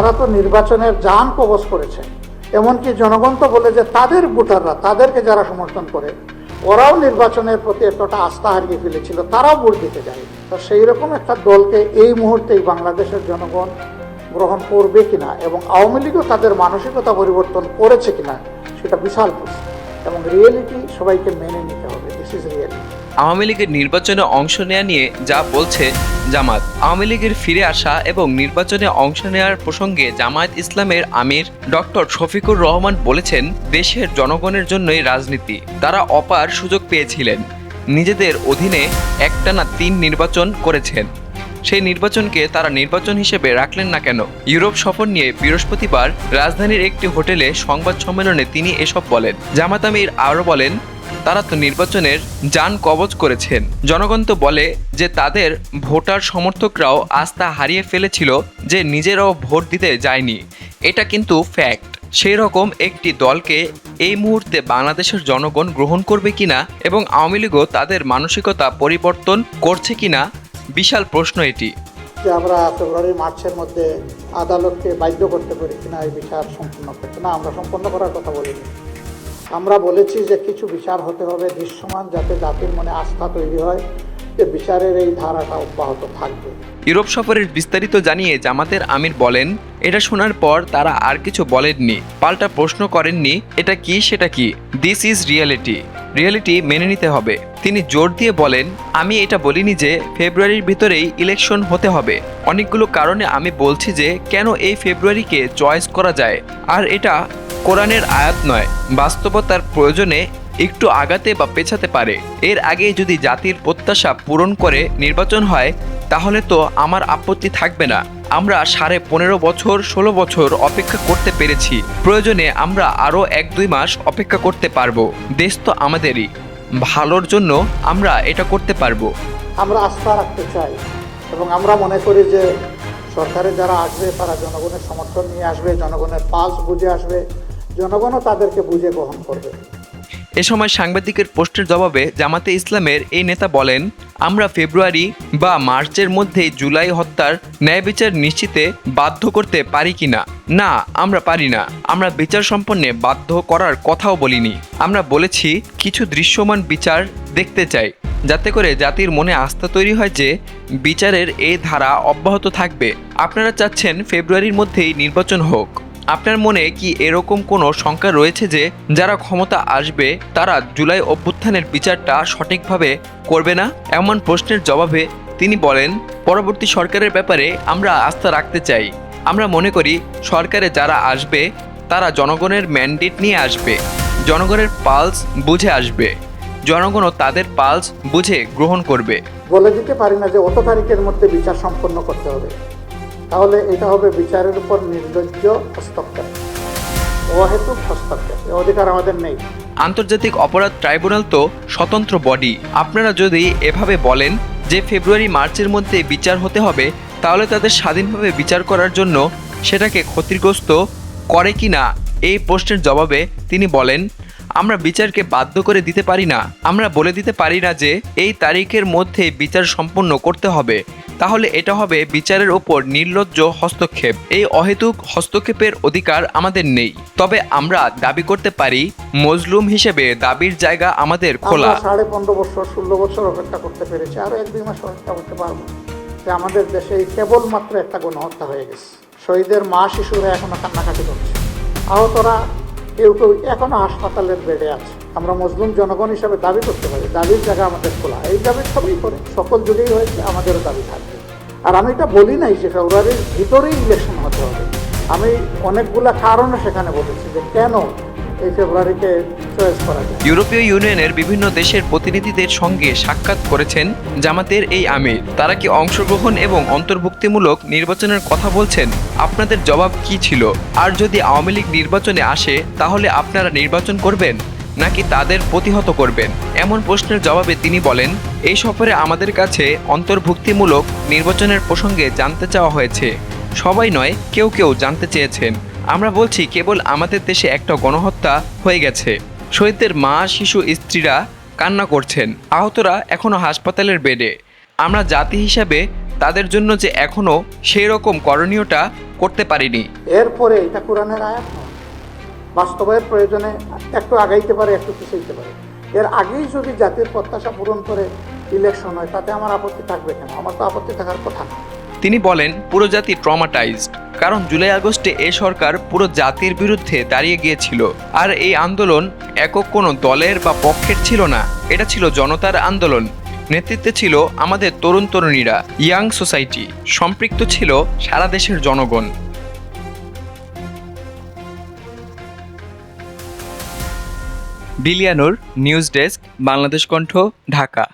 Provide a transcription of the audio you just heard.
তারা তো নির্বাচনের যান কবচ করেছে। এমনকি জনগণ তো বলে যে তাদের ভোটাররা, তাদেরকে যারা সমর্থন করে, ওরাও নির্বাচনের প্রতি এতটা আস্থা হারিয়ে ফেলেছিল, তারাও ভোট দিতে যায় তো সেই রকম একটা দলকে এই মুহূর্তেই বাংলাদেশের জনগণ গ্রহণ করবে কিনা এবং আওয়ামী লীগও তাদের মানসিকতা পরিবর্তন করেছে কিনা, সেটা বিশাল প্রশ্ন। এবং রিয়েলিটি সবাইকে মেনে নিতে হবে। আওয়ামী লীগের নির্বাচনে অংশ নেয়া নিয়ে যা বলছে জামাত। আওয়ামী লীগের ফিরে আসা এবং নির্বাচনে অংশ নেয়ার প্রসঙ্গে জামায়াত ইসলামের আমির ডক্টর শফিকুর রহমান বলেছেন, দেশের জনগণের জন্যই রাজনীতি। তারা অপার সুযোগ পেয়েছিলেন। নিজেদের অধীনে একটানা তিন নির্বাচন করেছেন। সেই নির্বাচনকে তারা নির্বাচন হিসেবে রাখলেন না কেন? ইউরোপ সফর নিয়ে বৃহস্পতিবার রাজধানীর একটি হোটেলে সংবাদ সম্মেলনে তিনি এসব বলেন। জামাত আমির আরও বলেন, তারা তো নির্বাচনের যান কবচ করেছেন। জনগণ তো বলে যে তাদের ভোটার সমর্থকরাও আস্থা হারিয়ে ফেলেছিল যে নিজেরাও ভোট দিতে যায়নি। এটা কিন্তু ফ্যাক্ট। সেই রকম একটি দলকে এই মুহূর্তে বাংলাদেশের জনগণ গ্রহণ করবে কিনা এবং আওয়ামী লীগও তাদের মানসিকতা পরিবর্তন করছে কিনা বিশাল প্রশ্ন এটি। যে আমরা ফেব্রুয়ারি মার্চের মধ্যে আদালতকে বাধ্য করতে পারি কিনা এই বিচার সম্পূর্ণ করতে। না আমরা সম্পন্ন করার কথা বলিনি। আমরা বলেছি যে কিছু বিচার হতে হবে দৃশ্যমান যাতে জাতির মনে আস্থা তৈরি হয় যে বিচারের এই ধারাটা অব্যাহত থাকবে। ইউরোপ সফরের বিস্তারিত জানিয়ে জামাতের আমির বলেন এটা শোনার পর তারা আর কিছু বলেননি। পাল্টা প্রশ্ন করেননি এটা কি সেটা কি? দিস ইজ রিয়েলিটি রিয়েলিটি মেনে নিতে হবে। তিনি জোর দিয়ে বলেন, আমি এটা বলিনি যে ফেব্রুয়ারির ভিতরেই ইলেকশন হতে হবে। অনেকগুলো কারণে আমি বলছি যে কেন এই ফেব্রুয়ারিকে চয়েস করা যায়। আর এটা কোরআনের আয়াত নয়, বাস্তবতার প্রয়োজনে একটু আগাতে বা পেছাতে পারে। এর আগে যদি জাতির প্রত্যাশা পূরণ করে নির্বাচন হয়, তাহলে তো আমার আপত্তি থাকবে না। আমরা সাড়ে পনেরো বছর, ষোলো বছর অপেক্ষা করতে পেরেছি। প্রয়োজনে আমরা আরও এক দুই মাস অপেক্ষা করতে পারব। দেশ তো আমাদেরই। ভালোর জন্য আমরা এটা করতে পারব। আমরা আস্থা রাখতে চাই এবং আমরা মনে করি যে সরকারে যারা আসবে তারা জনগণের সমর্থন নিয়ে আসবে, জনগণের পালস বুঝে আসবে, জনগণও তাদেরকে বুঝে গ্রহণ করবে। এ সময় সাংবাদিকের পোস্টের জবাবে জামাতে ইসলামের এই নেতা বলেন, আমরা ফেব্রুয়ারি বা মার্চের মধ্যেই জুলাই হত্যার ন্যায় বিচার নিশ্চিতে বাধ্য করতে পারি কিনা না? আমরা পারি না। আমরা বিচার সম্পন্নে বাধ্য করার কথাও বলিনি। আমরা বলেছি, কিছু দৃশ্যমান বিচার দেখতে চাই, যাতে করে জাতির মনে আস্থা তৈরি হয় যে বিচারের এই ধারা অব্যাহত থাকবে। আপনারা চাচ্ছেন ফেব্রুয়ারির মধ্যেই নির্বাচন হোক। আপনার মনে কি এরকম কোনো শঙ্কা রয়েছে যে যারা ক্ষমতা আসবে, তারা জুলাই অভ্যুত্থানের বিচারটা সঠিকভাবে করবে না? এমন প্রশ্নের জবাবে তিনি বলেন, পরবর্তী সরকারের ব্যাপারে আমরা আস্থা রাখতে চাই। আমরা মনে করি, সরকারে যারা আসবে, তারা জনগণের ম্যান্ডেট নিয়ে আসবে। জনগণের পালস বুঝে আসবে। জনগণও তাদের পালস বুঝে গ্রহণ করবে। বলে দিতে পারি না যে অত তারিখের মধ্যে বিচার সম্পন্ন করতে হবে। তাহলে এটা হবে বিচারের উপর নির্লজ্জ হস্তক্ষেপ। অহেতুক হস্তক্ষেপ অধিকার আমাদের নেই। আন্তর্জাতিক অপরাধ ট্রাইব্যুনাল তো স্বতন্ত্র বডি। আপনারা যদি এভাবে বলেন যে ফেব্রুয়ারি মার্চের মধ্যে বিচার হতে হবে, তাহলে তাদের স্বাধীনভাবে বিচার করার জন্য সেটাকে ক্ষতিগ্রস্ত করে কি না এই প্রশ্নের জবাবে তিনি বলেন আমরা বিচারকে বাধ্য করে দিতে পারি না। আমরা বলে দিতে পারি না যে এই তারিখের মধ্যে বিচার সম্পন্ন করতে হবে। তাহলে এটা হবে বিচারের ওপর নির্লজ্জ হস্তক্ষেপ। এই অহেতুক হস্তক্ষেপের অধিকার আমাদের নেই। তবে আমরা দাবি করতে পারি মজলুম হিসেবে দাবির জায়গা আমাদের খোলা। সাড়ে পনেরো বছর ষোলো বছর অপেক্ষা করতে পেরেছি। আরও এক দুই মাস অপেক্ষা করতে পারব। যে আমাদের দেশে কেবলমাত্র একটা গণহত্যা হয়ে গেছে। শহীদের মা শিশুরা এখনও কান্নাকাটি করছে। আহতরা কেউ কেউ এখনও হাসপাতালের বেডে আছে। আমরা মজলুম জনগণ হিসাবে দাবি করতে পারি, দাবির জায়গা আমাদের খোলা। এই দাবি সবই করে, সকল যুগেই হয়েছে, আমাদেরও দাবি থাকবে। আর আমি এটা বলি নাই যে ফেব্রুয়ারির ভিতরেই ইলেকশন হতে হবে। আমি অনেকগুলা কারণও সেখানে বলেছি যে কেন ইউরোপীয় ইউনিয়নের বিভিন্ন দেশের প্রতিনিধিদের সঙ্গে সাক্ষাৎ করেছেন জামাতের এই আমির। তারা কি অংশগ্রহণ এবং অন্তর্ভুক্তিমূলক নির্বাচনের কথা বলছেন? আপনাদের জবাব কি ছিল? আর যদি আওয়ামী লীগ নির্বাচনে আসে, তাহলে আপনারা নির্বাচন করবেন, নাকি তাদের প্রতিহত করবেন? এমন প্রশ্নের জবাবে তিনি বলেন, এই সফরে আমাদের কাছে অন্তর্ভুক্তিমূলক নির্বাচনের প্রসঙ্গে জানতে চাওয়া হয়েছে। সবাই নয়, কেউ কেউ জানতে চেয়েছেন। আমরা বলছি, কেবল আমাদের দেশে একটা গণহত্যা হয়ে গেছে। শহীদদের মা, শিশু, স্ত্রীরা কান্না করছেন। আহতরা এখনও হাসপাতালের বেডে। আমরা জাতি হিসাবে তাদের জন্য যে এখনও সেই রকম করণীয়টা করতে পারিনি। এরপরে এটা কোরআনের আয়াত বাস্তবের প্রয়োজনে একটু আগাইতে পারে, একটু পিছাইতে পারে। এর আগেই যদি জাতির প্রত্যাশা পূরণ করে ইলেকশন হয়, তাতে আমার আপত্তি থাকবে কেন? আমার তো আপত্তি থাকার কথা না। তিনি বলেন, পুরো জাতি ট্রমাটাইজড কারণ জুলাই আগস্টে এ সরকার পুরো জাতির বিরুদ্ধে দাঁড়িয়ে গিয়েছিল। আর এই আন্দোলন একক কোনো দলের বা পক্ষের ছিল না, এটা ছিল জনতার আন্দোলন। নেতৃত্বে ছিল আমাদের তরুণ তরুণীরা ইয়াং সোসাইটি সম্পৃক্ত ছিল সারা দেশের জনগণ। বিলিয়ানুর, নিউজ ডেস্ক, বাংলাদেশ কণ্ঠ, ঢাকা।